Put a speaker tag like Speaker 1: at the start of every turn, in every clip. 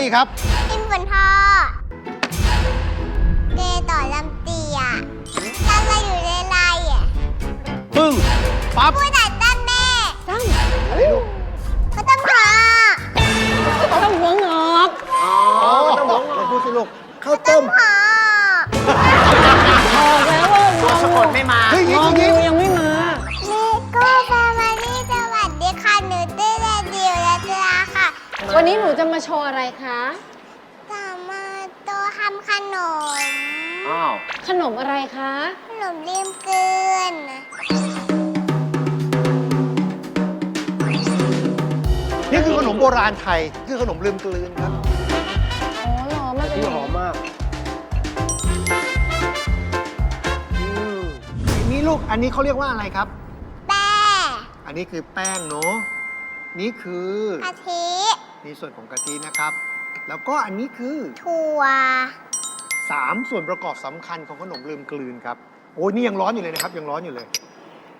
Speaker 1: นี่ครับ
Speaker 2: กินฝนทอเกต่อลำเตียตั้งมาอยู่ในไรอะ
Speaker 1: ปึ้ง ปั๊บ
Speaker 2: ผู้จัดตั้นแม่
Speaker 3: ตั้ง
Speaker 1: อะไรลูก
Speaker 2: ก็
Speaker 3: วั
Speaker 2: น
Speaker 3: นี้หนูจะมาโชว์อะไรคะ
Speaker 2: จะมาโตทำขนม
Speaker 4: อ้าว
Speaker 3: ขนมอะไรคะ
Speaker 2: ขนมลืมเกิน
Speaker 1: นี่คือขนมโบราณไทย คือขนมลืมกลืนครับ
Speaker 3: อ๋อเหรอมันเป็น
Speaker 1: ที่หอมมากนี่ลูก อันนี้เขาเรียกว่าอะไรครับ
Speaker 2: แป้
Speaker 1: อันนี้คือแป้งเนาะ นี่คือกะ
Speaker 2: ทิ
Speaker 1: นี่ส่วนของกะทินะครับ แล้วก็อันนี้คือ
Speaker 2: ถั่ว
Speaker 1: 3 ส่วนประกอบสำคัญของขนมลืมกลืนครับ โอ้ยนี่ยังร้อนอยู่เลยนะครับ ยังร้อนอยู่เลย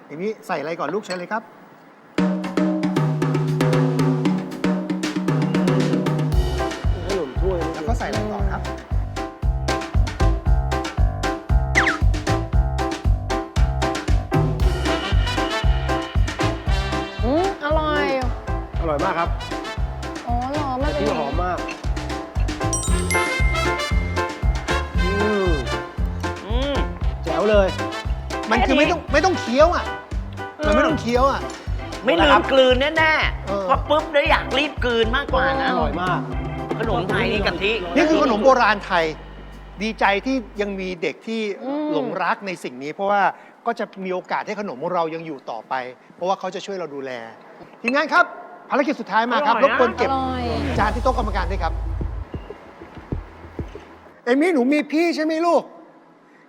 Speaker 1: อย่างนี้ใส่อะไรก่อนลูกใช้เลยครับ
Speaker 5: ขนมถ้วย
Speaker 1: แล้วก็ใส่อะไรต่อครับ
Speaker 3: อืมอร่อย
Speaker 5: อร่อยมากครับ ที่หอมมาก อืม
Speaker 4: อืม
Speaker 5: แจ๋วเลย
Speaker 1: มันคือไม่ต้องไม่ต้องเคี้ยวอะ มันไม่ต้องเคี้ยวอะ
Speaker 4: ไม่ลืมกลืนแน่
Speaker 1: เออ
Speaker 4: ๆพอปุ๊บได้อยากรีบกลืนมากกว่านะ
Speaker 5: อร่อยมาก
Speaker 4: ขนมไทยนี่กะทิ
Speaker 1: นี่คือขนมโบราณไทย ดีใจที่ยังมีเด็กที่หลงรักในสิ่งนี้ เพราะว่าก็จะมีโอกาสให้ขนมของเรายังอยู่ต่อไป เพราะว่าเขาจะช่วยเราดูแลทีมงานครับ ภารกิจสุดท้ายมาครับรบกวน
Speaker 3: อ
Speaker 1: เก็บ
Speaker 3: ร่อย
Speaker 1: จานที่โต๊ะกรรมการด้วยครับ เอมี่หนูมีพี่ใช่ไหมลูก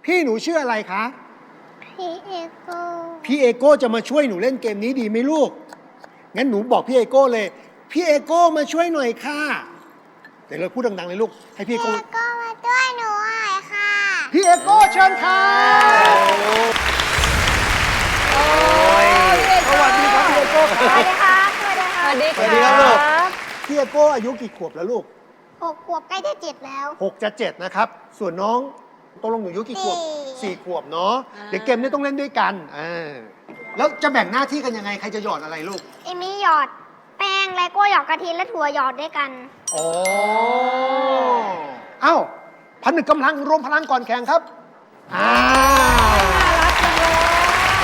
Speaker 1: พี่หนูชื่ออะไรคะ
Speaker 2: พี่เอโก้
Speaker 1: พี่เอโก้จะมาช่วยหนูเล่นเกมนี้ดีไหมลูก งั้นหนูบอกพี่เอโก้เลย พี่เอโก้มาช่วยหน่อยค่ะ เดี๋ยวเราพูดดังๆเลยลูก ให้พี่เอ
Speaker 2: พี่
Speaker 1: โก้
Speaker 2: เอโก้มาด้วยหนูหน่อยค่ะ
Speaker 1: พี่เอโก้เชิญค่ะสวัสดีครับพี่เอโก้ครับ
Speaker 2: ส วัสดีครับสวัสดีค
Speaker 3: ส
Speaker 2: รับ
Speaker 3: วัสดี
Speaker 1: สวัสดีครับ
Speaker 3: ค่ะ
Speaker 1: ลูก พี่เอโก้อายุกี่ขวบแล้วลูก
Speaker 2: หกขวบใกล้จะเจ็ดแล้ว
Speaker 1: หกจะเจ็ดนะครับ ส่วนน้องตกลงหนูอายุกี่ขวบ
Speaker 2: สี่
Speaker 1: สี่ขวบเนาะ เดี๋ยวเกมนี้ต้องเล่นด้วยกันอ่าแล้วจะแบ่งหน้าที่กันยังไง ใครจะหยอดอะไรลูก
Speaker 2: เอมี่หยอด แป้งและโก้หยอดกะทิและถั่วหยอดด้วยกัน
Speaker 1: อ๋อ เอ้าพันหนึ่งกำลังรวมพลังก่อนแข่งครับ อ่า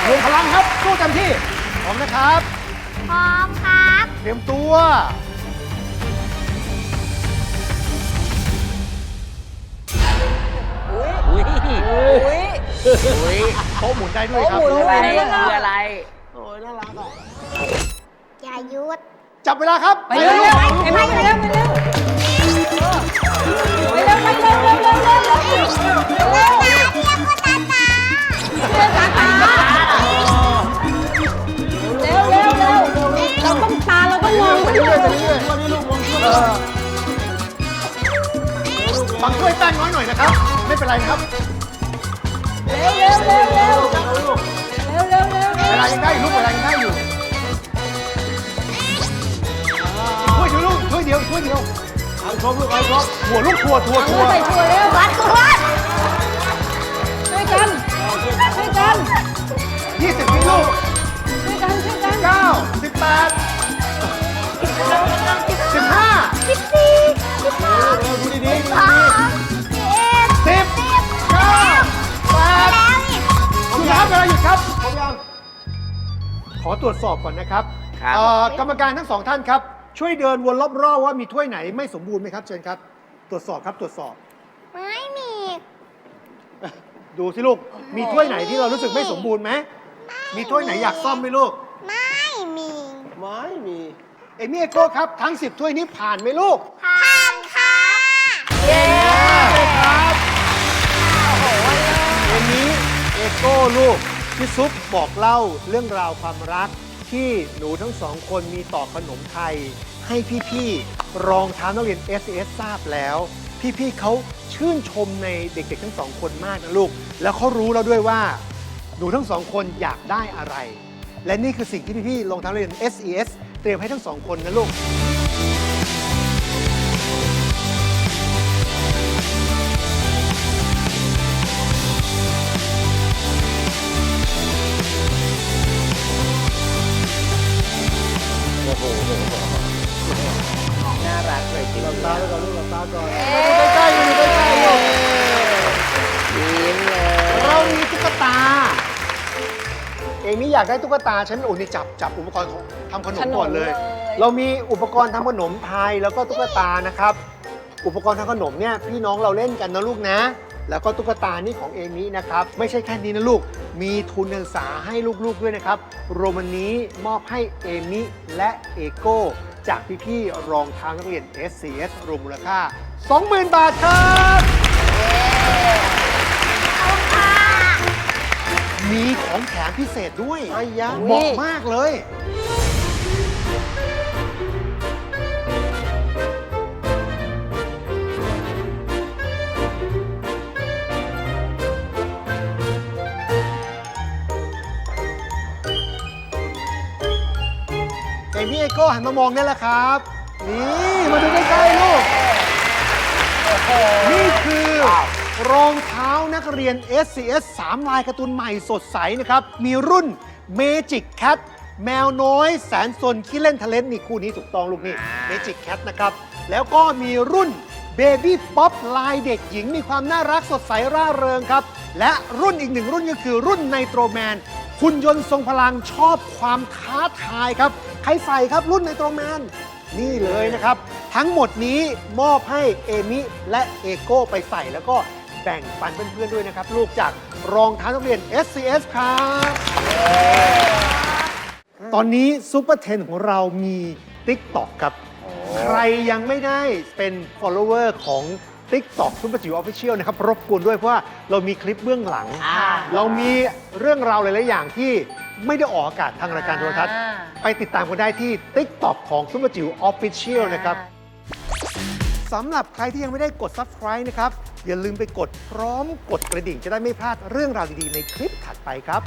Speaker 1: รวมพลังครับสู้เต็มที่พร้อมนะครับ
Speaker 2: พร้อมครับ
Speaker 1: เตรียมตัว
Speaker 4: อุ้ยอุ้ยอุ้ย
Speaker 1: โต๊ะหมุนได้ด้วยครับ
Speaker 4: คืออะไรคืออะไร
Speaker 5: โอ้ยน่ารักอะ
Speaker 2: อย่าหยุด
Speaker 1: จับเวลาครับ
Speaker 3: ไปเร็ว
Speaker 1: ลูก
Speaker 3: ๆเห็นไหมไปเร็ว รื่เรื่
Speaker 2: อ
Speaker 3: อยย
Speaker 1: ๆไปเรื่อยๆเออฟังช่วยแป้งน้อยหน่อยนะครับ ไม่เป็นไรครับ
Speaker 3: เร็วเร็วเร็วเร็วเร็วเร็วเร็ว
Speaker 1: เวลายังได้ลูกเวลายังได้อยู่ช่วยเดียวลูกช่วยเดียวช่วยเดียว
Speaker 5: เอาครบลูกเอาครบ
Speaker 1: หัวลูกทัวทัวทัว
Speaker 3: ใส่ถั่วเร็ว
Speaker 2: วัดวัด
Speaker 3: ช่วยกันช่วยกัน
Speaker 1: ยี่สิบลูก
Speaker 2: อ
Speaker 1: ตรวจสอบก่อนนะครับ
Speaker 4: ครับ
Speaker 1: เอ่อกรรมการทั้งสองท่านครับ ช่วยเดินวนรอบๆว่ามีถ้วยไหนไม่สมบูรณ์ไหมครับเชิญครับ ตรวจสอบครับตรวจสอบ
Speaker 2: ไม่มี
Speaker 1: ดูสิลูก มีถ้วยไหนที่เรารู้สึกไม่สมบูรณ์ไหม มีถ้วยไหนอยากซ่อมไหมลูก
Speaker 2: ไม่มี
Speaker 5: ไม่มี
Speaker 1: เอมี่เอโก้ครับ ทั้ง 10ถ้วยนี้ผ่านไหมลูก
Speaker 2: ผ่านค่ะ
Speaker 1: เย้ครับเอมี่เอโก้ลูก พี่ซุปบอกเล่าเรื่องราวความรักที่หนูทั้งสองคนมีต่อขนมไทย ให้พี่ๆรองเท้านักเรียน s s ทราบแล้ว พี่ๆเขาชื่นชมในเด็กๆ ทั้งสองคนมากนะลูก แล้วเขารู้แล้วด้วยว่า หนูทั้งสองคนอยากได้อะไร และนี่คือสิ่งที่พี่ๆรองเท้านักเรียน SES เตรียมให้ทั้งสองคนนะลูก
Speaker 5: ตาไปก่อนลูกหลับตาก่อน
Speaker 1: มาดูใกล้ๆมาดูใกล้ๆลูก
Speaker 4: ยิ้มเลย
Speaker 1: เรามีตุ๊กตา เองนี่อยากได้ตุ๊กตาฉันโอ้นี่จับจับอุปกรณ์ของทำขนมก่อนเลย
Speaker 3: ขนมเลย
Speaker 1: เรามีอุปกรณ์ทำขนมไทยแล้วก็ตุ๊กตานะครับ อุปกรณ์ทำขนมเนี่ยพี่น้องเราเล่นกันนะลูกนะ แล้วก็ตุ๊กตานี่ของเอมินะครับ ไม่ใช่แค่นี้นะลูก มีทุนการศึกษาให้ลูกๆด้วยนะครับรวมวันนี้มอบให้เอมิและเอโก้ จากพี่ๆรองเท้านักเรียน SCS รวมมูลค่า 20,000 บาทครับมีของแถมพิเศษด้วยไอ้ยะเหมาะมากเลย ก้หันมามองนี่แหละครับ นี่มาดูใกล้ๆลูก นี่คือรองเท้านักเรียน SCS 3 ลายการ์ตูนใหม่สดใสนะครับ มีรุ่น Magic Cat แมวน้อยแสนสนขี้เล่นทะเลนนี่คู่นี้ถูกต้องลูกนี่ Magic Cat นะครับ แล้วก็มีรุ่น Baby Pop ลายเด็กหญิงมีความน่ารักสดใสร่าเริงครับ และรุ่นอีกหนึ่งรุ่นก็คือรุ่นไนโตรแมนหุ่นยนต์ทรงพลังชอบความท้าทายครับ ใครใส่ครับรุ่นไนโตรแมนนี่เลยนะครับ ทั้งหมดนี้มอบให้เอมิและเอโก้ไปใส่แล้วก็แบ่งปันเพื่อนๆด้วยนะครับ ลูกจากรองเท้านักเรียน SCS ครับ ตอนนี้ซูเปอร์เทนของเรามี TikTok ครับ ใครยังไม่ได้เป็น follower ของ TikTok ซุปเปอร์จิ๋วออฟฟิเชียลนะครับ รบกวนด้วยเพราะว่าเรามีคลิปเบื้องหลัง
Speaker 4: อ่า
Speaker 1: เรามีเรื่องราวหลายๆอย่างที่ ไม่ได้ออกอากาศทางรายการโทรทัศน์
Speaker 3: อ่า
Speaker 1: ไปติดตามกันได้ที่ TikTok ของซุปเปอร์จิ๋วออฟฟิเชียลนะครับ สำหรับใครที่ยังไม่ได้กด subscribe นะครับ อย่าลืมไปกดพร้อมกดกระดิ่งจะได้ไม่พลาดเรื่องราวดี ๆ ในคลิปถัดไปครับ